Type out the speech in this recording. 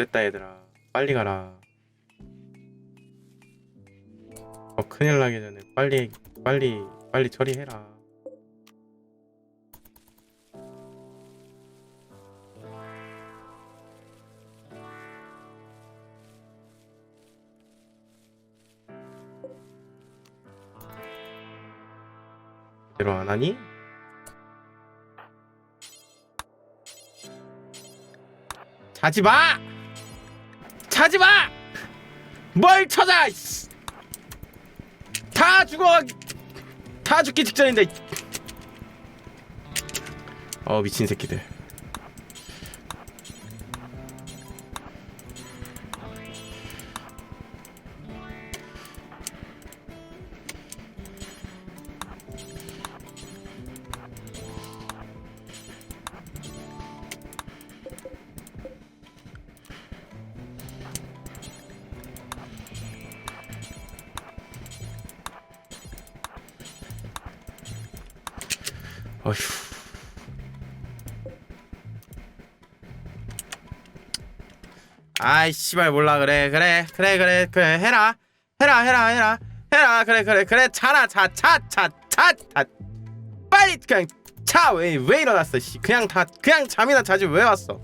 됐다 얘들아 빨리 가라 어 큰일 나기 전에 빨리 빨리 빨리 처리해라 제대로 안 하니? 자지 마! 자지 마! 뭘! 이씨. 다 죽어! 다 죽기 직전인데. 어 미친 새끼들. 어휴. 아이 씨발 몰라. 그래 그래 그래 그래 그래. 해라. 해라 해라 해라. 해라 그래 그래 그래. 자라 자차차차차. 빨리 그냥 차왜왜 일어났어 씨. 그냥 다 그냥 잠이나 자지 왜 왔어